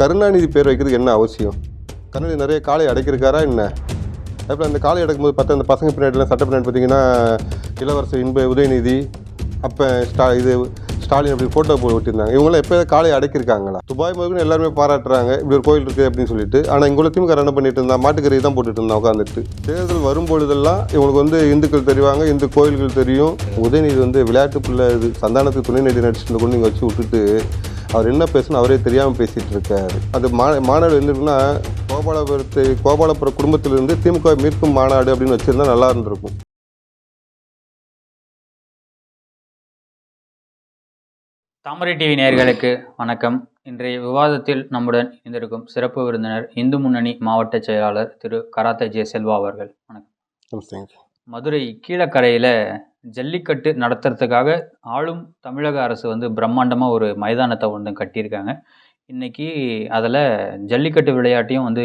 கருணாநிதி பேர் வைக்கிறதுக்கு என்ன அவசியம்? கருணாநிதி நிறைய காலை அடைக்கிருக்காரா என்ன? அதுபோல் அந்த காலை அடக்கும்போது பார்த்தா அந்த பசங்க பின்னாடிலாம் சட்ட பின்னாடி பார்த்தீங்கன்னா இளவரசர் இன்ப உதயநிதி அப்போ ஸ்டா இது ஸ்டாலின் அப்படி ஃபோட்டோ போட்டு விட்டுருந்தாங்க. இவங்களாம் எப்போ காலை அடைக்கிருக்காங்களா? துபாய் முதல்ல எல்லாருமே பாராட்டுறாங்க. இப்படி ஒரு கோயில் இருக்குது அப்படின்னு சொல்லிட்டு. ஆனால் இங்குள்ள திமுக என்ன பண்ணிட்டு இருந்தா மாட்டுக்கறி தான் போட்டுட்டு இருந்தா உட்காந்துட்டு தேர்தல் வரும்பொழுதெல்லாம் இவங்களுக்கு வந்து இந்துக்கள் தெரிவாங்க இந்து கோயில்கள் தெரியும். உதயநிதி வந்து விளையாட்டு பிள்ளை இது சந்தானத்துக்கு துணை நடி நடிச்சுட்டு கொண்டு இங்கே வச்சு விட்டுட்டு அவர் என்ன பேசணும் அவரே தெரியாமல் பேசிகிட்டு இருக்காரு. அது மா மாநாடு வந்துருக்குன்னா கோபாலபுரத்து கோபாலபுரம் குடும்பத்திலிருந்து திமுக மீட்கும் மாநாடு அப்படின்னு வச்சுருந்தா நல்லா இருந்திருக்கும். தாமரை டிவி நேயர்களுக்கு வணக்கம். இன்றைய விவாதத்தில் நம்முடன் இணைந்திருக்கும் சிறப்பு விருந்தினர் இந்து முன்னணி மாவட்ட செயலாளர் திரு கராத்தே ஜே செல்வா அவர்கள். வணக்கம். மதுரை கீழக்கரையில் ஜல்லிக்கட்டு நடத்துறதுக்காக ஆளும் தமிழக அரசு வந்து பிரம்மாண்டமாக ஒரு மைதானத்தை ஒன்று கட்டியிருக்காங்க. இன்னைக்கு அதில் ஜல்லிக்கட்டு விளையாட்டையும் வந்து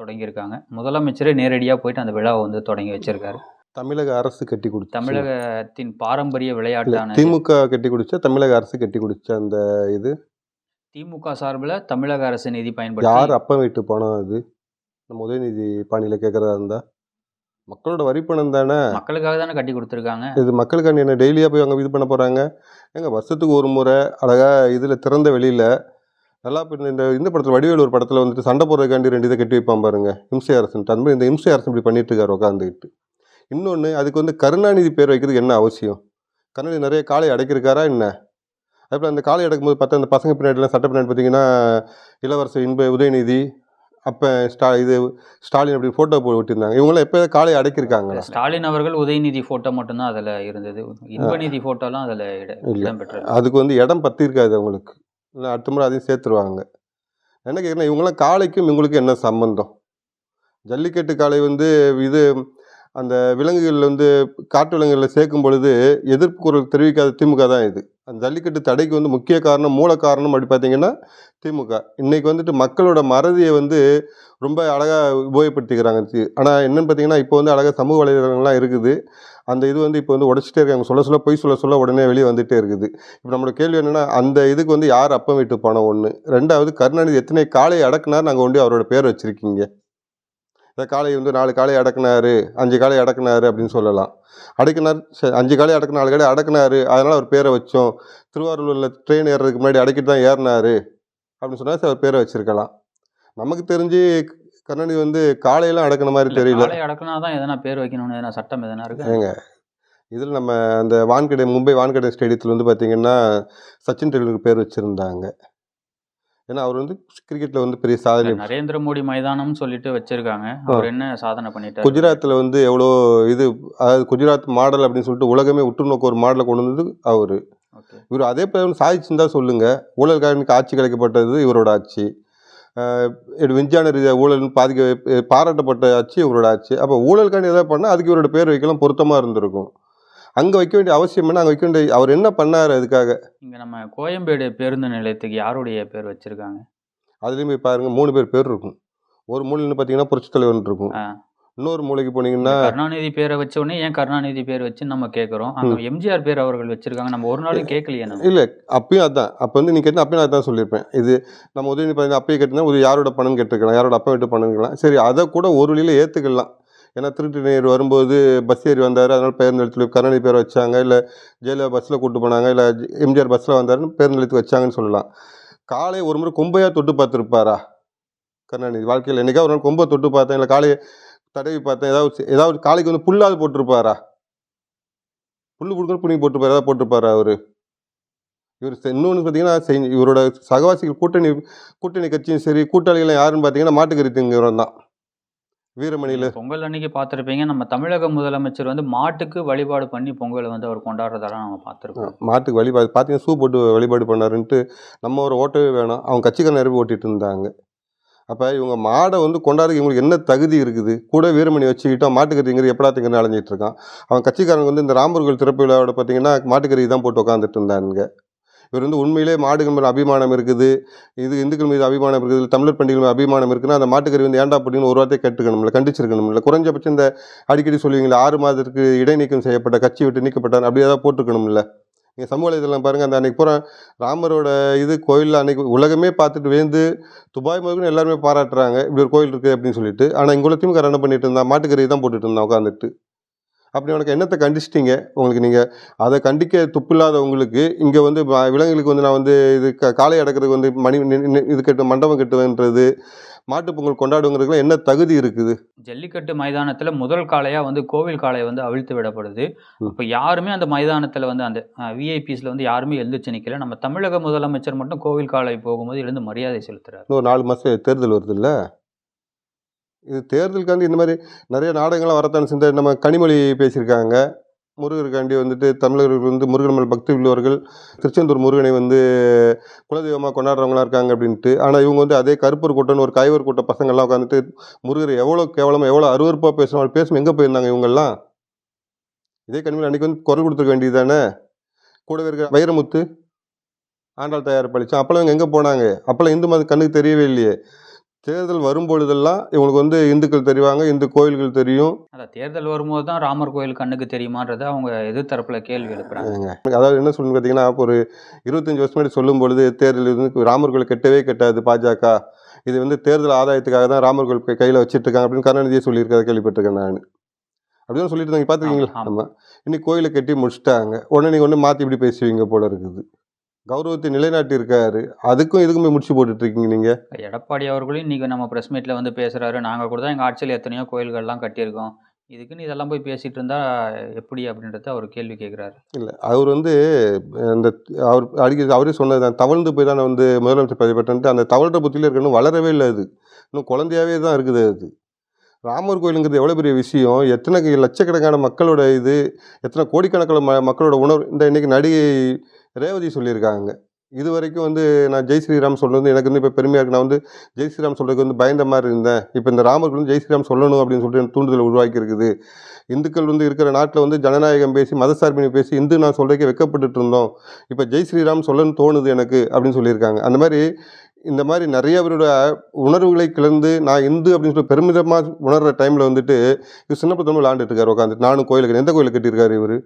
தொடங்கியிருக்காங்க. முதலமைச்சரே நேரடியாக போயிட்டு அந்த விழாவை வந்து தொடங்கி வச்சிருக்காரு. தமிழக அரசு கட்டி கொடுத்து. தமிழகத்தின் பாரம்பரிய விளையாட்டான திமுக கட்டி குடிச்சா தமிழக அரசு கட்டி குடிச்ச அந்த இது? திமுக சார்பில் தமிழக அரசு நிதி யார் பயன்படுத்தி அப்பம் வீட்டு பணம் அது? நம்ம உதயநிதி பாணியில் கேட்குறதா இருந்தா? மக்களோட வரி பணம் தானே? மக்களுக்காக தானே கட்டி கொடுத்துருக்காங்க. இது மக்களுக்காண்டி என்ன டெய்லியாக போய் அங்கே இது பண்ண போகிறாங்க ஏங்க வருஷத்துக்கு ஒரு முறை அழகாக இதில் திறந்த வெளியில் நல்லா இப்போ இந்த இந்த படத்தில் வடிவேலு ஒரு படத்தில் வந்துட்டு சண்டை போடுறதுக்காண்டி ரெண்டு இதை கட்டி வைப்பான் பாருங்க. இம்சை அரசன் அந்த மாதிரி இந்த இம்சை அரசன் இப்படி பண்ணிட்டு இருக்காரு உட்காந்துக்கிட்டு இன்னொன்று அதுக்கு வந்து கருணாநிதி பேர் வைக்கிறதுக்கு என்ன அவசியம்? கருணாநிதி நிறைய காலை அடைக்கிருக்காரா என்ன? அதுபோல் அந்த காலை அடக்கும்போது பார்த்தா அந்த பசங்க பின்னாடிலாம் சட்ட பின்னாடி பார்த்தீங்கன்னா இளவரசர் இன்ப உதயநிதி அப்போ ஸ்டா இது ஸ்டாலின் அப்படி ஃபோட்டோ போட்டு விட்டுருந்தாங்க. இவங்களாம் எப்போ காலை அடைக்கிருக்காங்களா ஸ்டாலின் அவர்கள் உதயநிதி போட்டோ மட்டும்தான் அதுல இருந்தது. இன்பநிதி போட்டோலாம் அதுல இட- இல்ல. இடம்பெற்றது அதுக்கு வந்து இடம் பத்தி இருக்காது அவங்களுக்கு. இல்லை அடுத்த முறை அதையும் சேர்த்துருவாங்க. என்ன கேட்குறேன் இவங்களாம் காளைக்கும் இவங்களுக்கும் என்ன சம்பந்தம்? ஜல்லிக்கட்டு காளை வந்து இது அந்த விலங்குகள் வந்து காட்டு விலங்குகளில் சேர்க்கும் பொழுது எதிர்ப்பு குரல் தெரிவிக்காத திமுக தான் இது. அந்த ஜல்லிக்கட்டு தடைக்கு வந்து முக்கிய காரணம் மூல காரணம் அப்படி பார்த்தீங்கன்னா திமுக. இன்றைக்கி வந்துட்டு மக்களோட மறதியை வந்து ரொம்ப அழகாக உபயோகப்படுத்திக்கிறாங்க. ஆனால் என்னென்னு பார்த்தீங்கன்னா இப்போ வந்து அழகாக சமூக வலைதளங்கள்லாம் இருக்குது. அந்த இது வந்து இப்போ வந்து உடச்சிட்டே இருக்காங்க. சொல்ல சொல்ல பொய் சொல்ல சொல்ல உடனே வெளியே வந்துட்டே இருக்குது. இப்போ நம்மளோட கேள்வி என்னென்னா அந்த இதுக்கு வந்து யார் அப்பம் வீட்டு பணம் ஒன்று ரெண்டாவது கருணாநிதி எத்தனை காளையை அடக்குனார் நாங்கள் கொண்டு அவரோட பேர் வச்சுருக்கீங்க. இந்த காளை வந்து நாலு காளை அடக்குனாரு அஞ்சு காளை அடக்குனாரு அப்படின்னு சொல்லலாம். அடக்குனார் சரி, அஞ்சு காளை அடக்கு நாலு காளை அடக்குனாரு அதனால அவர் பேரை வச்சோம். திருவாரூரில் ட்ரெயின் ஏறுறதுக்கு முன்னாடி அடக்கிட்டு தான் ஏறினாரு அப்படின்னு சொன்னா சரி, அவர் பேரை வச்சிருக்கலாம். நமக்கு தெரிஞ்சு கருணாநிதி வந்து காளையெல்லாம் அடக்குன மாதிரி தெரியல. அடக்குனா தான் எதனா பேர் வைக்கணும்னு எதனா சட்டம் எதனா இருக்கு? ஏங்க இதில் நம்ம அந்த வான்கடை மும்பை வான்கடை ஸ்டேடியத்தில் வந்து பார்த்தீங்கன்னா சச்சின் டெண்டுல்கர் பேர் வச்சுருந்தாங்க. ஏன்னா அவர் வந்து கிரிக்கெட்டில் வந்து பெரிய சாதனை நரேந்திர மோடி மைதானம்னு சொல்லிட்டு வச்சிருக்காங்க. அவர் என்ன சாதனை பண்ணிட்டாரு? குஜராத்தில் வந்து எவ்வளோ இது அதாவது குஜராத் மாடல் அப்படின்னு சொல்லிட்டு உலகமே உற்று நோக்க ஒரு மாடலை கொண்டு வந்தது அவர். இவர் அதே பேர் சாதிச்சுன்னு தான் சொல்லுங்கள் ஊழல் காரனுக்கு ஆட்சி கிடைக்கப்பட்டது இவரோட ஆட்சி. விஞ்ஞான ரீதியாக ஊழல் பாதிக்க பாராட்டப்பட்ட ஆட்சி இவரோட ஆட்சி. அப்போ ஊழல்காண்டி எதாவது பண்ணால் அதுக்கு இவரோட பேர் வைக்கலாம் பொருத்தமாக இருந்திருக்கும். அங்கே வைக்க வேண்டிய அவசியம் என்ன? அங்கே வைக்க வேண்டிய அவர் என்ன பண்ணார் அதுக்காக? இங்க நம்ம கோயம்பேடு பேருந்து நிலையத்துக்கு யாருடைய பேர் வச்சிருக்காங்க? அதுலேயும் போய் பாருங்கள் மூணு பேர் பேர் இருக்கும். ஒரு மூலைன்னு பார்த்தீங்கன்னா புரட்சித் தலைவர்னு இருக்கும். இன்னொரு மூலைக்கு போனீங்கன்னா கருணாநிதி பேரை வச்ச உடனே ஏன் கருணாநிதி பேர் வச்சு நம்ம கேட்குறோம் அங்க எம்ஜிஆர் பேர் அவர்கள் வச்சிருக்காங்க. நம்ம ஒரு நாளும் கேட்கலையே இல்லை அப்பயும் அதான். அப்போ வந்து நீ கேட்டால் அப்பயும் அதான் சொல்லியிருப்பேன். இது நம்ம உதவி பார்த்தீங்கன்னா அப்பயே கேட்டிருந்தா ஒரு யாரோட பணம் கேட்டிருக்கலாம். யாரோட அப்பா வீட்டு பணம் கேட்கலாம் சரி அதை கூட ஒரு வழியில் ஏற்றுக்கலாம் ஏன்னா திருட்டு நேர் வரும்போது பஸ் ஏறி வந்தார். அதனால் பேருந்து நிலையத்தில் கருணாநிதி பேரை வச்சாங்க. இல்லை ஜெயலலிதா பஸ்ஸில் கூட்டு போனாங்க. இல்லை எம்ஜிஆர் பஸ்ஸில் வந்தாருன்னு பேருந்து நிலையத்துக்கு வச்சாங்கன்னு சொல்லலாம். காலை ஒரு முறை கொம்பையாக தொட்டு பார்த்துருப்பாரா? கருணாநிதி வாழ்க்கையில் என்னைக்கா ஒரு நாள் கொம்பை தொட்டு பார்த்தேன். இல்லை காலையை தடவி பார்த்தேன். ஏதாவது ஏதாவது காலைக்கு வந்து புல்லாவது போட்டிருப்பாரா? புல் கொடுக்கணும் புண்ணி போட்டுப்பார் ஏதாவது போட்டிருப்பாரா அவர்? இவர் இன்னொன்று பார்த்தீங்கன்னா இவரோட சகவாசிகள் கூட்டணி கூட்டணி கட்சியும் சரி கூட்டாளிகள் யாருன்னு பார்த்தீங்கன்னா மாட்டுக்கறி திங்கிறவன் தான் வீரமணியில். பொங்கல் அன்னைக்கு பார்த்துருப்பீங்க. நம்ம தமிழக முதலமைச்சர் வந்து மாட்டுக்கு வழிபாடு பண்ணி பொங்கலை வந்து அவர் கொண்டாடுறதெல்லாம் நம்ம பார்த்துருக்கோம். மாட்டுக்கு வழிபாடு பார்த்தீங்கன்னா ஷூ போட்டு வழிபாடு பண்ணாருன்ட்டு நம்ம ஒரு ஓட்டவே வேணாம். அவங்க கட்சிக்காரன் நிறைய ஓட்டிட்டு இருந்தாங்க. அப்போ இவங்க மாடை வந்து கொண்டாடுறதுக்கு இவங்களுக்கு என்ன தகுதி இருக்குது? கூட வீரமணி வச்சுக்கிட்டோம் மாட்டுக்கறிங்கிறது எப்படா திங்கன்னு அலைஞ்சிட்டு இருக்கான். அவன் கட்சிக்காரங்க வந்து இந்த ராமர்கள் திறப்பு விழாவோட பார்த்தீங்கன்னா மாட்டுக்கறி தான் போட்டு உட்காந்துட்டு இருந்தானுங்க. இவர் வந்து உண்மையிலே மாடுகள் மேலே அபிமானம் இருக்குது. இது இந்துக்கள் மீது அபிமானம் இருக்குது. தமிழர் பண்டிகை மீது அபிமானம் இருக்குன்னா அந்த மாட்டுக்கறி வந்து ஏன்டா அப்படின்னு ஒரு வார்த்தையை கேட்டுக்கணும்ல கண்டிச்சிருக்கணும்ல. குறைஞ்சபட்சம் இந்த அடிக்கடி சொல்லுவீங்களா ஆறு மாதத்துக்கு இடைநீக்கம் செய்யப்பட்ட கட்சி விட்டு நீக்கப்பட்டார் அப்படி ஏதாவது போட்டுருக்கணும்ல. நீங்கள் சமூக வலைதளம் பாருங்கள் அந்த அன்றைக்கி பூரா ராமரோட இது கோயிலில் அன்னைக்கு உலகமே பார்த்துட்டு வேந்து துபாய் முதல்ல எல்லாருமே பாராட்டுறாங்க இப்படி ஒரு கோயில் இருக்குது அப்படின்னு சொல்லிட்டு. ஆனால் இங்குள்ள திமுக என்ன பண்ணிட்டு இருந்தான் மாட்டுக்கறி தான் போட்டுட்டு இருந்தான் உட்காந்துட்டு அப்படி உனக்கு என்னத்தை கண்டிச்சிட்டீங்க? உங்களுக்கு நீங்கள் அதை கண்டிக்க துப்பில்லாத உங்களுக்கு இங்கே வந்து விலங்குகளுக்கு வந்து நான் வந்து இது க- காளை அடக்கிறதுக்கு வந்து மணி இது கட்டு மண்டபம் கட்டுவேன்றது மாட்டுப் பொங்கல் கொண்டாடுங்கிறதுக்குலாம் என்ன தகுதி இருக்குது? ஜல்லிக்கட்டு மைதானத்துல முதல் காளையா வந்து கோவில் காளை வந்து அவிழ்த்து விடப்படுது. ம். அப்ப யாருமே அந்த மைதானத்துல வந்து அந்த விஐபிஸ்ல வந்து யாருமே எழுந்துச்சு நிக்கல. நம்ம தமிழக முதலமைச்சர் மட்டும் கோவில் காளை போகும்போது எழுந்து மரியாதை செலுத்துறாரு. இன்னும் ஒரு நாலு மாதம் தேர்தல் வருது இல்லை இது தேர்தலுக்காண்டி இந்த மாதிரி நிறைய நாடகங்கள்லாம் வரத்தான் செஞ்ச நம்ம கனிமொழி பேசியிருக்காங்க. முருகருக்காண்டி வந்துட்டு தமிழர்கள் வந்து முருகன் மேல் பக்தி உள்ளவர்கள் திருச்செந்தூர் முருகனை வந்து குலதெய்வமாக கொண்டாடுறவங்களா இருக்காங்க அப்படின்ட்டு. ஆனால் இவங்க வந்து அதே கருப்பூர் கூட்டம்னு ஒரு கைவர் கூட்ட பசங்கள்லாம் உட்காந்துட்டு முருகர் எவ்வளோ கேவலமாக எவ்வளோ அருவருப்பாக பேசுவாங்க பேசும் எங்கே போயிருந்தாங்க இவங்கெல்லாம்? இதே கனிமொழி அன்றைக்கி வந்து குரல் கொடுத்துருக்க வேண்டியது தானே கூடவே இருக்கிற வைரமுத்து ஆண்டாள் தயார் பழிச்சோம் அப்போல்லாம் இவங்க எங்கே போனாங்க? அப்போல்லாம் இந்து மதம் கண்ணுக்கு தெரியவே இல்லையே. தேர்தல் வரும்பொழுதெல்லாம் இவங்களுக்கு வந்து இந்துக்கள் தெரிவாங்க இந்து கோயில்கள் தெரியும். அதான் தேர்தல் வரும்போது தான் ராமர் கோயில் கண்ணுக்கு தெரியுமான்றதை அவங்க எதிர்த்தரப்புல கேள்வி எழுப்புறாங்க. அதாவது என்ன சொல்லணும் பார்த்தீங்கன்னா ஒரு இருபத்தஞ்சி வருஷம் முன்னாடி சொல்லும் பொழுது தேர்தல் வந்து ராமர் கோயில் கெட்டவே கெட்டாது பாஜக. இது வந்து தேர்தல் ஆதாயத்துக்காக தான் ராமர் கோயில் கையில வச்சிட்டு இருக்காங்க அப்படின்னு கருணாநிதியே சொல்லியிருக்காரு கேள்விப்பட்டிருக்கேன் நான். அப்படிதான் சொல்லிட்டு இருந்தாங்க. பார்த்துருக்கீங்களா? ஆமா, ஆமா. ஆமாம் இன்னைக்கு கோயிலை கட்டி முடிச்சிட்டாங்க. உடனே நீங்கள் ஒன்று மாற்றி இப்படி பேசுவீங்க போல இருக்குது. கௌரவத்தை நிலைநாட்டி இருக்காரு அதுக்கும் இதுக்குமே முடிச்சு போட்டுட்டு இருக்கீங்க நீங்கள் எடப்பாடி அவர்களும் இன்னைக்கு நம்ம பிரஸ் மீட்ல வந்து பேசுறாரு. நாங்க கூட தான் எங்க ஆட்சியில் எத்தனையோ கோயில்கள்லாம் கட்டியிருக்கோம். இதுக்குன்னு இதெல்லாம் போய் பேசிட்டு இருந்தா எப்படி அப்படின்றத அவர் கேள்வி கேட்குறாரு இல்லை அவர் வந்து அந்த அவர் அடிக்க அவரே சொன்னது தான். தவழ்ந்து போய் தான் வந்து முதலமைச்சர் பதவி பெற்றன்ட்டு அந்த தவழ்ற புத்தியில் இருக்கணும் வளரவே இல்லை அது. இன்னும் குழந்தையாவே தான் இருக்குது அது. ராமர் கோயிலுங்கிறது எவ்வளோ பெரிய விஷயம்? எத்தனை லட்சக்கணக்கான மக்களோட இது எத்தனை கோடிக்கணக்கில் ம மக்களோட உணர்வு இந்த இன்றைக்கி நடிகை ரேவதி சொல்லியிருக்காங்க. இது வரைக்கும் வந்து நான் ஜெய் ஸ்ரீராம் சொல்கிறது எனக்கு வந்து இப்போ பெருமையாக இருக்குது நான் வந்து ஜெய் ஸ்ரீராம் சொல்கிறதுக்கு வந்து பயந்த மாதிரி இருந்தேன். இப்போ இந்த ராமர் வந்து ஜெய் ஸ்ரீராம் சொல்லணும் அப்படின்னு சொல்லிட்டு எனக்கு தூண்டுதல் உருவாக்கி இருக்குது. இந்துக்கள் வந்து இருக்கிற நாட்டில் வந்து ஜனநாயகம் பேசி மதசார்பினை பேசி இந்து நான் சொல்றதுக்கே வெக்கப்பட்டுட்டு இருந்தோம். இப்போ ஜெய் ஸ்ரீராம் சொல்லணும்னு தோணுது எனக்கு அப்படின்னு சொல்லியிருக்காங்க. அந்த மாதிரி இந்த மாதிரி நிறைய பேரோட உணர்வுகளை கிளர்ந்து நான் இந்து அப்படின்னு சொல்லி பெருமிதமாக உணர்ற டைமில் வந்துட்டு இவர் சின்ன பத்தமும் விளாண்டுட்டு இருக்காரு நானும் கோயிலுக்கு எந்த கோயிலில் கட்டியிருக்காரு இவர்?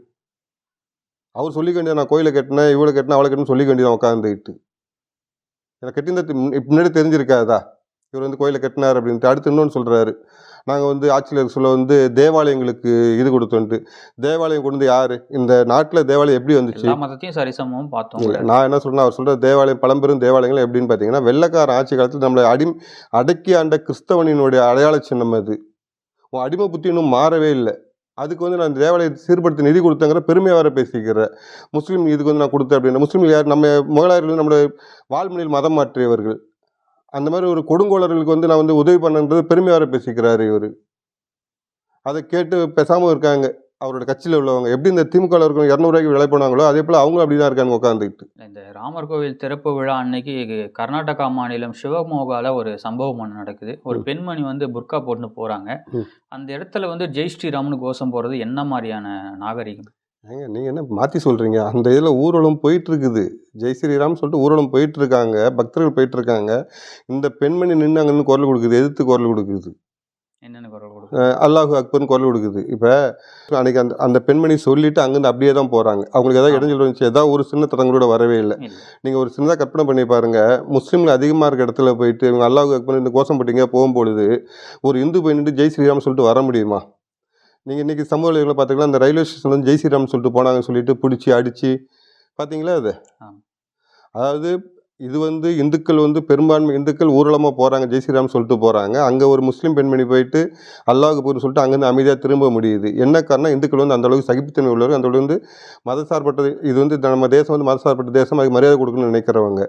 அவர் சொல்லிக்க வேண்டியது நான் கோயிலை கட்டினேன் இவ்வளோ கட்டினேன் அவளை கட்டினு சொல்லிக்க வேண்டியதான் உட்காந்துக்கிட்டு எனக்கு கட்டியிருந்த முன்னாடி தெரிஞ்சிருக்காதா? இவர் வந்து கோயிலை கட்டினார் அப்படின்ட்டு அடுத்து இன்னொன்று சொல்கிறாரு நாங்கள் வந்து ஆட்சியில் இருக்க சொல்ல வந்து தேவாலயங்களுக்கு இது கொடுத்தோன்ட்டு. தேவாலயம் கொண்டு யார்? இந்த நாட்டில் தேவாலயம் எப்படி வந்துச்சு? மதத்தையும் சரிசமமும் பார்த்தோம். இல்லை நான் என்ன சொல்றேன் அவர் சொல்ற தேவாலயம் பழம்பெரும் தேவாலயங்கள் எப்படின்னு பார்த்தீங்கன்னா வெள்ளைக்கார ஆட்சி காலத்தில் நம்மளை அடி அடக்கி ஆண்ட கிறிஸ்தவனினுடைய அடையாள சின்னம் அது. உன் அடிமை புத்தி இன்னும் மாறவே இல்லை. அதுக்கு வந்து நான் தேவாலயத்தை சீர்படுத்தி நிதி கொடுத்தங்கிற பெருமையாக வர பேசிக்கிறேன் முஸ்லீம் இதுக்கு வந்து நான் கொடுத்தேன் அப்படின்னு முஸ்லீம் யார்? நம்ம முகலாயர்கள் வந்து நம்மளோட வாழ்மொழியில் மதம் மாற்றியவர்கள். அந்த மாதிரி ஒரு கொடுங்கோளர்களுக்கு வந்து நான் வந்து உதவி பண்ணன்றது பெருமையாக பேசிக்கிறாரு இவர். அதை கேட்டு பேசாமல் இருக்காங்க. அவரோட கட்சியில் உள்ளவங்க. எப்படி இந்த திமுக இருக்கும் இரநூறுவாய்க்கு விலை போனாங்களோ அதே போல் அவங்களும் அப்படி தான் இருக்காங்க உட்காந்துக்கிட்டு இந்த ராமர் கோவில் திறப்பு விழா அன்னைக்கு கர்நாடகா மாநிலம் சிவமோகால ஒரு சம்பவம் ஒன்று நடக்குது. ஒரு. பெண்மணி வந்து புர்கா போட்டுன்னு போறாங்க. ம். அந்த இடத்துல வந்து ஜெய் ஸ்ரீராம்னு கோஷம் போறது என்ன மாதிரியான நாகரிகம்? ஏங்க நீங்கள் என்ன மாற்றி சொல்கிறீங்க அந்த இதில் ஊர்வலம் போயிட்டு இருக்குது ஜெய் ஸ்ரீராம் சொல்லிட்டு ஊர்வலம் போயிட்டு இருக்காங்க பக்தர்கள் போயிட்டு இருக்காங்க இந்த பெண்மணி நின்று அங்கே நின்று குரல் கொடுக்குது. எதிர்த்து குரல் கொடுக்குது. என்னென்னு குரல் அல்லாஹு அக்பர்னு குரல் கொடுக்குது. இப்போ அன்னைக்கு அந்த அந்த பெண்மணி சொல்லிட்டு அங்கேருந்து அப்படியே தான் போகிறாங்க அவங்களுக்கு ஏதாவது இடைஞ்சல் வந்துச்சு. ஏதாவது ஒரு சின்ன தடங்களோட வரவே இல்லை. நீங்கள் ஒரு சின்னதாக கற்பனை பண்ணி பாருங்க. முஸ்லீம்கள் அதிகமாக இருக்க இடத்துல போயிட்டு இவங்க அல்லாஹ் அக்பர் இந்த கோஷம் போட்டீங்க போகும்பொழுது ஒரு இந்து போய் நின்று ஜெய் ஸ்ரீராம் சொல்லிட்டு வர முடியுமா? நீங்கள் இன்றைக்கி சமூக வலைகளை பார்த்தீங்கன்னா அந்த ரயில்வே ஸ்டேஷன் வந்து ஜெய் ஸ்ரீராம் சொல்லிட்டு போனாங்கன்னு சொல்லிட்டு பிடிச்சி அடித்து பார்த்தீங்களா அது. அதாவது இது வந்து இந்துக்கள் வந்து பெரும்பான்மை இந்துக்கள் ஊர்வலமாக போகிறாங்க ஜெய் ஸ்ரீராம் சொல்லிட்டு போகிறாங்க அங்கே ஒரு முஸ்லீம் பெண்மணி போயிட்டு அல்லாஹுக்கு போய் சொல்லிட்டு அங்கேருந்து அமைதியாக திரும்ப முடியுது. என்ன காரணம் இந்துக்கள் வந்து அந்த அளவுக்கு சகிப்புத்தன்மை உள்ளவர் அந்த வந்து மதசார்பற்றது இது வந்து நம்ம தேசம் வந்து மதசார்பற்ற தேசம் அதுக்கு மரியாதை கொடுக்கணும்னு நினைக்கிறவங்க.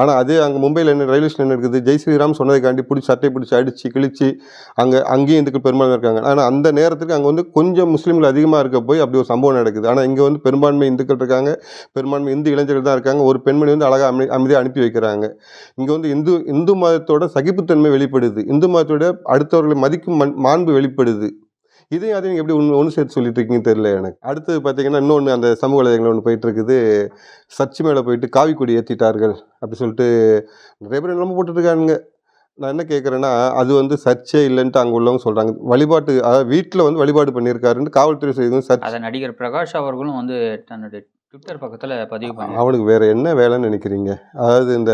ஆனால் அதே அங்கே மும்பையில் என்ன ரயில்வே ஸ்டேஷன் இருக்குது? ஜெய் ஸ்ரீராம் சொன்னதைக்காண்டி பிடிச்சி சட்டை பிடிச்சி அடித்து கிழிச்சு அங்கே அங்கேயும் இந்துக்கள் பெரும்பான்மை இருக்காங்க. ஆனால் அந்த நேரத்துக்கு அங்கே வந்து கொஞ்சம் முஸ்லீம்கள் அதிகமாக இருக்க போய் அப்படி ஒரு சம்பவம் நடக்குது. ஆனால் இங்கே வந்து பெரும்பான்மை இந்துக்கள் இருக்காங்க பெரும்பான்மை இந்து இளைஞர்கள் தான் இருக்காங்க. ஒரு பெண்மணி வந்து அழகாக அமை அமைதியாக அனுப்பி வைக்கிறாங்க. இங்கே வந்து இந்து இந்து மதத்தோட சகிப்புத்தன்மை வெளிப்படுது. இந்து மதத்தோட அடுத்தவர்களை மதிக்கும் மண்- மாண்பு வெளிப்படுது. இதையும் அதையும் எப்படி ஒன்று ஒன்று சேர்த்து சொல்லிட்டு இருக்கீங்கன்னு தெரியல எனக்கு. அடுத்தது பார்த்தீங்கன்னா இன்னொன்று அந்த சமூக வலைதளங்கள் ஒன்று போயிட்டு இருக்குது சர்ச் மேலே போயிட்டு காவி கொடி ஏற்றிட்டார்கள் அப்படி சொல்லிட்டு நிறைய பேர் நிலம போட்டுட்ருக்கானுங்க. நான் என்ன கேட்குறேன்னா அது வந்து சர்ச்சே இல்லைன்ட்டு அங்கே உள்ளவங்க சொல்கிறாங்க வழிபாட்டு அதாவது வீட்டில் வந்து வழிபாடு பண்ணியிருக்காருன்னு காவல்துறை செய்து சர்ச் அதை நடிகர் பிரகாஷ் அவர்களும் வந்து தன்னுடைய ட்விட்டர் பக்கத்தில் பதிவு பண்ணி அவனுக்கு வேற என்ன வேலைன்னு நினைக்கிறீங்க? அதாவது இந்த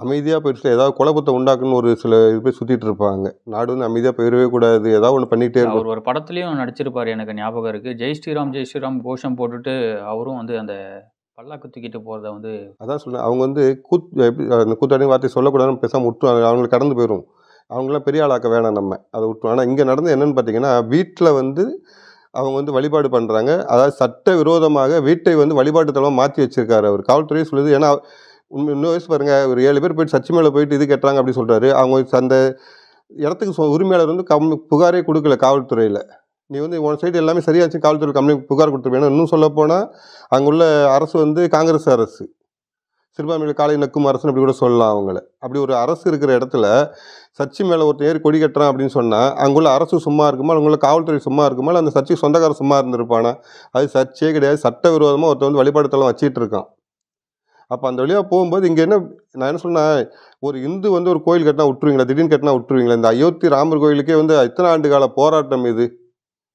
அமைதியாக போயிட்டு ஏதாவது குழப்பத்தை உண்டாக்குன்னு ஒரு சில இது பேர் சுற்றிட்டு இருப்பாங்க. நாடு வந்து அமைதியாக போயிடவே கூடாது ஏதாவது ஒன்று பண்ணிகிட்டே இருக்கும் அவர் ஒரு படத்துலையும் நடிச்சிருப்பார் எனக்கு ஞாபகம் இருக்குது ஜெய் ஸ்ரீராம் ஜெய் ஸ்ரீராம் கோஷம் போட்டுட்டு அவரும் வந்து அந்த பல்லாக்கு தூக்கிட்டு போகிறத வந்து அதான் சொன்னேன். அவங்க வந்து கூத் எப்படி அந்த கூத்தாடி வார்த்தை சொல்லக்கூடாதுன்னு பேசாமல் விட்டுருவாங்க அவங்களுக்கு கடந்து போயிடும் அவங்களாம் பெரிய ஆளாக்க வேணாம் நம்ம. அதை விட்டுரும் ஆனால் இங்கே நடந்து என்னன்னு பார்த்தீங்கன்னா வீட்டில் வந்து அவங்க வந்து வழிபாடு பண்ணுறாங்க அதாவது சட்ட விரோதமாக வீட்டை வந்து வழிபாட்டு தளமாக மாற்றி வச்சிருக்காரு அவர். காவல்துறையே சொல்லுது. ஏன்னா உண்மை இன்னும் வயசு பாருங்க. ஒரு ஏழு பேர் போயிட்டு சர்ச்சு மேலே போயிட்டு இது கட்டுறாங்க அப்படின்னு சொல்கிறாரு அவங்க அந்த இடத்துக்கு உரிமையாளர் வந்து கம் புகாரே கொடுக்கல காவல்துறையில். நீ வந்து உன் சைடு எல்லாமே சரியாச்சு காவல்துறை கம்ப்ளைண்ட் புகார் கொடுத்துருப்பேன் இன்னும் சொல்ல போனால் அங்குள்ள அரசு வந்து காங்கிரஸ் அரசு. சிறுபான்மையில் காலை நக்கும் அரசுன்னு அப்படி கூட சொல்லலாம் அவங்கள. அப்படி ஒரு அரசு இருக்கிற இடத்துல சர்ச்சு மேலே ஒருத்தர் ஏறி கொடி கட்டுறான் அப்படின்னு சொன்னால் அங்குள்ள அரசு சும்மா இருக்குமா? அங்குள்ள காவல்துறை சும்மா இருக்குமா? அந்த சர்ச்சுக்கு சொந்தக்காரர் சும்மா இருந்திருப்பானா? அது சர்ச்சே கிடையாது. சட்டவிரோதமாக ஒருத்தர் வந்து வழிபாடு தளம் வச்சிட்டு இருக்கான். அப்போ அந்த வழியாக போகும்போது இங்கே என்ன நான் என்ன சொன்னேன் ஒரு இந்து வந்து ஒரு கோயில் கட்டினா விட்டுருவீங்களா? திடீர்னு கட்டினா விட்டுருவீங்களா? இந்த அயோத்தி ராமர் கோயிலுக்கே வந்து எத்தனை ஆண்டு கால போராட்டம் இது.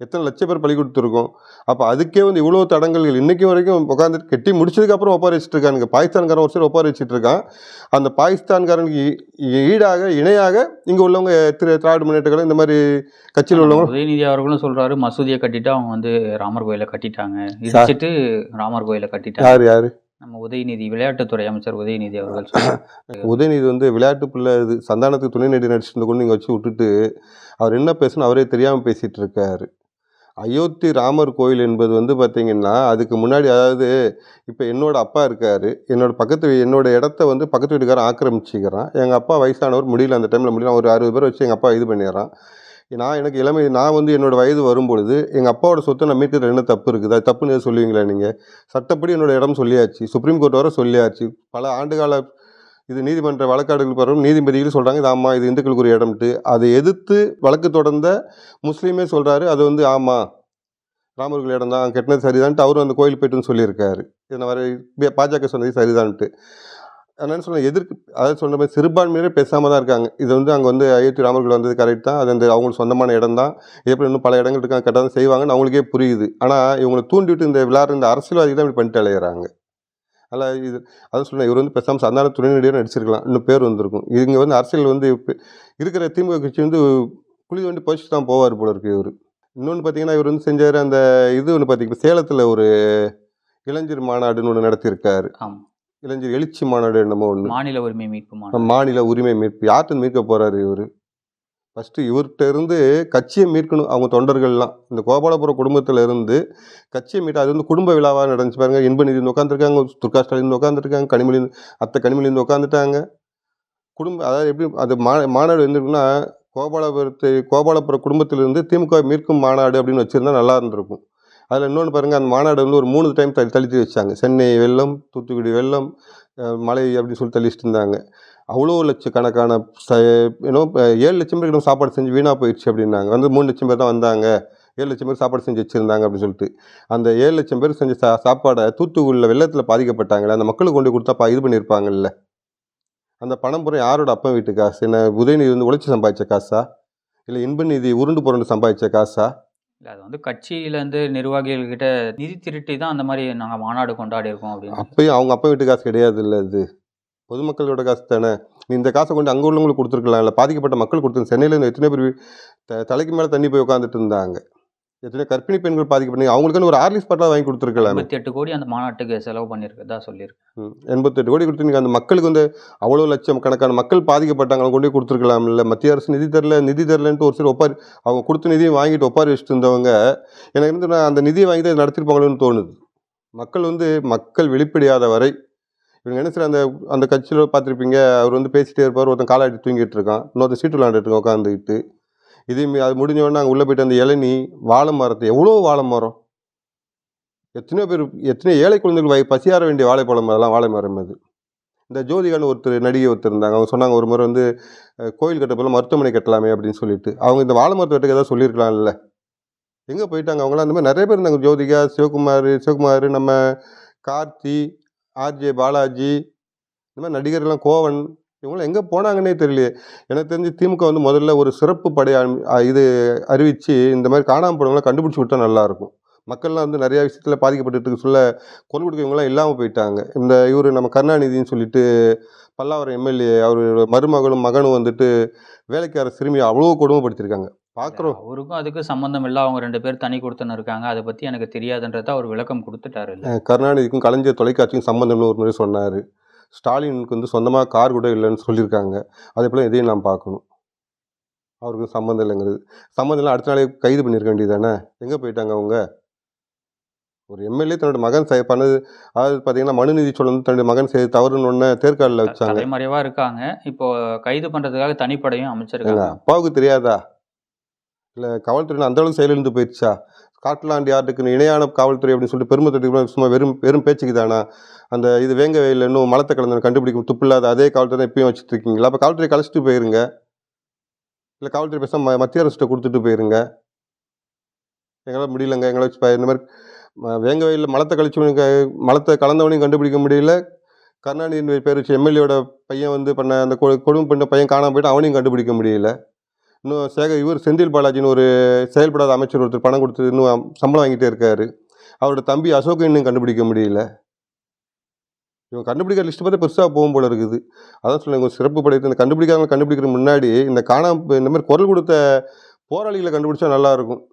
எத்தனை லட்சம் பேர் பலி கொடுத்துருக்கோம். அப்போ அதுக்கே வந்து இவ்வளோ தடங்கல்கள் இன்னைக்கு வரைக்கும் உட்காந்துட்டு கட்டி முடிச்சதுக்கப்புறம் ஒப்பாரி வச்சுட்டு இருக்கானுங்க பாகிஸ்தான்காரன் ஒரு சிலர் ஒப்பாரி வச்சுட்டு இருக்கான் அந்த பாகிஸ்தான்காரனுக்கு ஈடாக இணையாக இங்கே உள்ளவங்க திரு திராவிட முன்னேற்றங்களும் இந்த மாதிரி கட்சியில் உள்ளவங்க உதயநிதி அவர்களும் சொல்றாரு மசூதியை கட்டிட்டு அவங்க வந்து ராமர் கோயிலை கட்டிட்டாங்க. இடிச்சிட்டு ராமர் கோயிலை கட்டிட்டாங்க. யார் யார்? நம்ம உதயநிதி விளையாட்டுத்துறை அமைச்சர் உதயநிதி அவர்கள் உதயநிதி வந்து விளையாட்டு பிள்ளை இது சந்தானத்துக்கு துணை நடி நடிச்சிருந்த கொண்டு நீங்கள் வச்சு விட்டுட்டு அவர் என்ன பேசணும் அவரே தெரியாமல் பேசிகிட்டு இருக்காரு அயோத்தி ராமர் கோயில் என்பது வந்து பார்த்திங்கன்னா அதுக்கு முன்னாடி அதாவது இப்போ என்னோடய அப்பா இருக்கார். என்னோடய பக்கத்து வீ- இடத்த வந்து பக்கத்து வீட்டுக்காரன் ஆக்கிரமிச்சிக்கிறான். எங்கள் அப்பா வயசானவர் முடியல அந்த டைமில் முடியல. ஒரு அறுபது பேர் வச்சு எங்கள் அப்பா இது பண்ணிடுறான். நான் எனக்கு இளமை நான் வந்து என்னோடய வயது வரும்பொழுது எங்கள் அப்பாவோட சொத்தை நான் மீட்கிறது என்ன தப்பு இருக்குது? அது தப்புன்னு எதுவும் சொல்லுவீங்களா நீங்கள் சட்டப்படி என்னோடய இடம் சொல்லியாச்சு. சுப்ரீம் கோர்ட் வர சொல்லியாச்சு. பல ஆண்டுகால இது நீதிமன்ற வழக்காடுகள் பரவும் நீதிபதிகள் சொல்கிறாங்க இது ஆமாம் இது இந்துக்களுக்கு ஒரு இடம்ட்டு. அதை எதிர்த்து வழக்கு தொடர்ந்த முஸ்லீமே சொல்கிறாரு அது வந்து ஆமாம் ராமர்கள் இடம் தான் கெட்டினது சரிதான்ட்டு அவரும் அந்த கோயில் போயிட்டுன்னு சொல்லியிருக்காரு. இதை வர பாஜக சொன்னது சரிதான்ட்டு. அதனால சொன்ன எதிர்க்கு அதாவது சொன்ன மாதிரி சிறுபான்மையினர் பேசாமல் தான் இருக்காங்க. இது வந்து அங்கே வந்து அயோத்தி ராமர்கள் வந்தது கரெக்ட் தான். அது அந்த அவங்களுக்கு சொந்தமான இடம் தான் எப்படி இன்னும் பல இடங்கள் இருக்காங்க கரெக்டாக தான் செய்வாங்கன்னு அவங்களுக்கே புரியுது. ஆனால் இவங்களை தூண்டிவிட்டு இந்த விளையாடுற இந்த அரசியல்வாதிகள் தான் இப்படி பண்ணிட்டு அலையிறாங்க. அதில் இது அதான் சொன்னேன் இவர் வந்து பேசாமல் சாதாரண துணை நடிகர் நடிச்சிருக்கலாம். இன்னும் பேர் வந்திருக்கும். இங்கே வந்து அரசியல் வந்து இப்ப இருக்கிற திமுக கட்சி வந்து குழி தோண்டி போச்சு தான் போவார் போல இருக்கு இவர். இன்னொன்று பார்த்தீங்கன்னா இவர் வந்து செஞ்சார் அந்த இது ஒன்று பார்த்தீங்கன்னா சேலத்தில் ஒரு இளைஞர் மாநாடுன்னு ஒன்று நடத்தியிருக்காரு. இளைஞர் எழுச்சி மாநாடு என்னமோ ஒன்று மாநில உரிமை மீட்பு. மாநில உரிமை மீட்பு. யார்கிட்ட மீட்க போறாரு இவர்? ஃபஸ்ட்டு இவர்கிட்ட இருந்து கட்சியை மீட்கணும் அவங்க தொண்டர்கள்லாம். இந்த கோபாலபுரம் குடும்பத்தில் இருந்து கட்சியை மீட்ட அது வந்து குடும்ப விழாவாக நடந்துச்சு பாருங்க. இன்பநிதி உட்காந்துருக்காங்க துர்கா ஸ்டாலின் உட்காந்துருக்காங்க கனிமொழி அத்தை கனிமொழி உட்காந்துட்டாங்க குடும்ப அதாவது எப்படி அது மா மாநாடு இருந்திருக்குன்னா கோபாலபுரத்தை கோபாலபுரம் குடும்பத்திலிருந்து திமுக மீட்கும் மாநாடு அப்படின்னு வச்சுருந்தா நல்லா இருந்திருக்கும். அதில் இன்னொன்று பாருங்கள் அந்த மாநாடு வந்து ஒரு மூணு டைம் தள்ளி தள்ளிட்டு வச்சாங்க. சென்னை வெள்ளம் தூத்துக்குடி வெள்ளம் மழை அப்படின்னு சொல்லி தள்ளிட்டு இருந்தாங்க அவ்வளோ லட்சக்கணக்கான ஏன்னோ ஏழு லட்சம் பேருக்கு சாப்பாடு செஞ்சு வீணாக போயிடுச்சு அப்படின்னாங்க. வந்து மூணு லட்சம் பேர் தான் வந்தாங்க. ஏழு லட்சம் பேர் சாப்பாடு செஞ்சு வச்சுருந்தாங்க அப்படின்னு சொல்லிட்டு. அந்த ஏழு லட்சம் பேர் செஞ்ச சா சாப்பாடை தூத்துக்குடியில் வெள்ளத்தில் பாதிக்கப்பட்டாங்களே அந்த மக்களுக்கு கொண்டு கொடுத்தா இது பண்ணியிருப்பாங்கல்ல அந்த பணம் புறம் யாரோட அப்பா வீட்டு காசு? என்ன உதயநிதி வந்து உழைச்சி சம்பாதிச்ச காசா? இல்லை இன்ப நிதி உருண்டு புரண்டு சம்பாதிச்ச காசா? இல்லை அது வந்து கட்சியிலேருந்து நிர்வாகிகள்கிட்ட நிதி திருட்டி தான் அந்த மாதிரி நாங்கள் மாநாடு கொண்டாடி இருக்கோம் அப்படின்னு. அப்பயும் அவங்க அப்பா வீட்டு காசு கிடையாது இல்லை இது பொதுமக்களோட காசு தானே? நீ இந்த காசை கொண்டு அங்கே உள்ளவங்களுக்கு கொடுத்துருக்கலாம் இல்லை பாதிக்கப்பட்ட மக்கள் கொடுத்து சென்னையில் இருந்து எத்தனை பேர் த- தலைக்கு மேலே தண்ணி போய் உட்காந்துட்டு இருந்தாங்க. எத்தனை கர்ப்பிணி பெண்கள் பாதிக்கப்பட்டீங்க அவங்களுக்குன்னு ஒரு ஆர்லிஸ் பாட்டில் வாங்கி கொடுத்துருக்கலாமே. எண்பத்தி எட்டு கோடி அந்த மாநாட்டுக்கு செலவு பண்ணியிருக்கதா சொல்லியிருக்கு. ம், எண்பத்தெட்டு கோடி கொடுத்து நீங்கள் அந்த மக்களுக்கு வந்து அவ்வளோ லட்சம் கணக்கான மக்கள் பாதிக்கப்பட்டாங்க கொண்டு போய் கொடுத்துருக்கலாம்ல. மத்திய அரசு நிதி தரல நிதி தரலன்ட்டு ஒரு சில ஒப்பாரி அவங்க கொடுத்த நிதியை வாங்கிட்டு ஒப்பாரி வச்சுட்டு இருந்தவங்க எனக்கு வந்து நான் அந்த நிதியை வாங்கிட்டு அதை நடத்திருப்பாங்களோன்னு தோணுது. மக்கள் வந்து மக்கள் வெளிப்படையாத வரை இவங்க என்ன செய்ய அந்த அந்த கட்சியில் பார்த்துருப்பீங்க அவர் வந்து பேசிட்டே இருப்பார் ஒருத்தன் காலாட்டி தூங்கிட்டு இருக்கான் இன்னொருத்தன் சீட்டு விளாண்டுட்டு இருக்கான் உட்காந்துக்கிட்டு இதே அது முடிஞ்ச நாங்கள் உள்ளே போயிட்டு அந்த இளநி வாழை மரத்தை எவ்வளோ வாழை மரம்? எத்தனையோ பேர் எத்தனையோ ஏழை குழந்தைகள் வய பசியார வேண்டிய வாழைப்பழம் அதெல்லாம் வாழை மரம் அது. இந்த ஜோதிகான்னு ஒருத்தர் நடிகை ஒருத்தர் இருந்தாங்க. அவங்க சொன்னாங்க ஒரு முறை வந்து கோயில் கட்டப்போல மருத்துவமனை கட்டலாமே அப்படின்னு சொல்லிட்டு. அவங்க இந்த வாழை மரத்தை வெட்டுக்கு ஏதாவது சொல்லியிருக்கலாம்ல. எங்கே போயிட்டாங்க? அவங்களாம் அந்த மாதிரி நிறைய பேர் இருந்தாங்க. ஜோதிகா சிவகுமார் சிவகுமார் நம்ம கார்த்தி ஆர்ஜே பாலாஜி இந்த மாதிரி நடிகர்லாம் கோவன் இவங்களாம் எங்கே போனாங்கன்னே தெரியலையே. எனக்கு தெரிஞ்சு திமுக வந்து முதல்ல ஒரு சிறப்பு படை இது அறிவித்து இந்த மாதிரி காணாமல் போனவங்களாம் கண்டுபிடிச்சி விட்டா நல்லாயிருக்கும் மக்கள்லாம் வந்து நிறையா விஷயத்தில் பாதிக்கப்பட்டுட்டு இருக்க சொல்ல குரல் கொடுக்கவங்களாம் இல்லாமல் போயிட்டாங்க. இந்த இவர் நம்ம கருணாநிதின்னு சொல்லிட்டு பல்லாவரம் எம்எல்ஏ அவரோட மருமகளும் மகனும் வந்துட்டு வேலைக்கார சிறுமியை அவ்வளோ கொடுமைப்படுத்தியிருக்காங்க பார்க்குறோம் அவருக்கும் அதுக்கு சம்மந்தம் இல்லை. அவங்க ரெண்டு பேர் தனி கொடுத்துன்னு இருக்காங்க. அதை பற்றி எனக்கு தெரியாதுன்றத அவர் விளக்கம் கொடுத்துட்டாரு கருணாநிதிக்கும் கலைஞர் தொலைக்காட்சிக்கும் சம்மந்தம்னு ஒரு முறை சொன்னார். ஸ்டாலினுக்கு வந்து சொந்தமாக கார் கூட இல்லைன்னு சொல்லியிருக்காங்க. அதே போல் இதையும் நாம் பார்க்கணும். அவருக்கு சம்மந்தம் இல்லைங்கிறது. சம்மந்தம் இல்லை அடுத்த நாளே கைது பண்ணியிருக்க வேண்டியது தானே எங்கே போயிட்டாங்க அவங்க? ஒரு எம்எல்ஏ தன்னோட மகன் செய் பண்ணது அதாவது பார்த்தீங்கன்னா மனுநீதி சோழன் தன்னுடைய மகன் செய்த தவறுன்னு ஒன்று தேர்காலில் வச்சாங்க. தலைமறைவா இருக்காங்க. இப்போ கைது பண்றதுக்காக தனிப்படையும் அமைச்சிருக்காங்க. அப்பாவுக்கு தெரியாதா? இல்லை காவல்துறை அந்த அளவுக்கு செயலிழந்து போயிடுச்சா? ஸ்காட்லாண்ட் யார்டுக்கு இணையான காவல்துறை அப்படின்னு சொல்லிட்டு பெருமை தட்டுக்கு சும்மா வெறும் வெறும் பேச்சுக்கு தானா? அந்த இது வேங்க வயலில் இன்னும் மலத்தை கலந்து கண்டுபிடிக்கும் துப்பில்லாத அதே காவல்துறை தான் இப்பயும் வச்சுட்டு இருக்கீங்களா? அப்போ காவல்துறை கழிச்சிட்டு போயிருங்க. இல்லை காவல்துறை பேசாம மத்திய அரசுகிட்ட கொடுத்துட்டு போயிருங்க. எங்களால் முடியலங்க எங்களை வச்சு இந்த மாதிரி வேங்க வயலில் மலத்தை கழிச்சவனுக்கு மலத்தை கலந்தவனையும் கண்டுபிடிக்க முடியல. கருணாநிதி பேர் வச்சு எம்எல்ஏவோட பையன் வந்து பண்ண அந்த கொ- கொடுமை பண்ண பையன் காணாமல் போயிட்டு அவனையும் கண்டுபிடிக்க முடியல. இன்னும் சேகர் இவர் செந்தில் பாலாஜின்னு ஒரு செயல்படாத அமைச்சர் ஒருத்தர் பணம் கொடுத்து இன்னும் சம்பளம் வாங்கிட்டே இருக்காரு. அவரோட தம்பி அசோக் இன்னும் கண்டுபிடிக்க முடியல. இவங்க கண்டுபிடிக்கிற லிஸ்ட் பார்த்து பெருசாக போகும் போல இருக்குது. அதான் சொல்லுங்க சிறப்பு படைத்து இந்த கண்டுபிடிக்காதவங்க கண்டுபிடிக்கிற முன்னாடி இந்த காணாம இந்த மாதிரி குரல் கொடுத்த போராளிகளை கண்டுபிடிச்சா நல்லாயிருக்கும்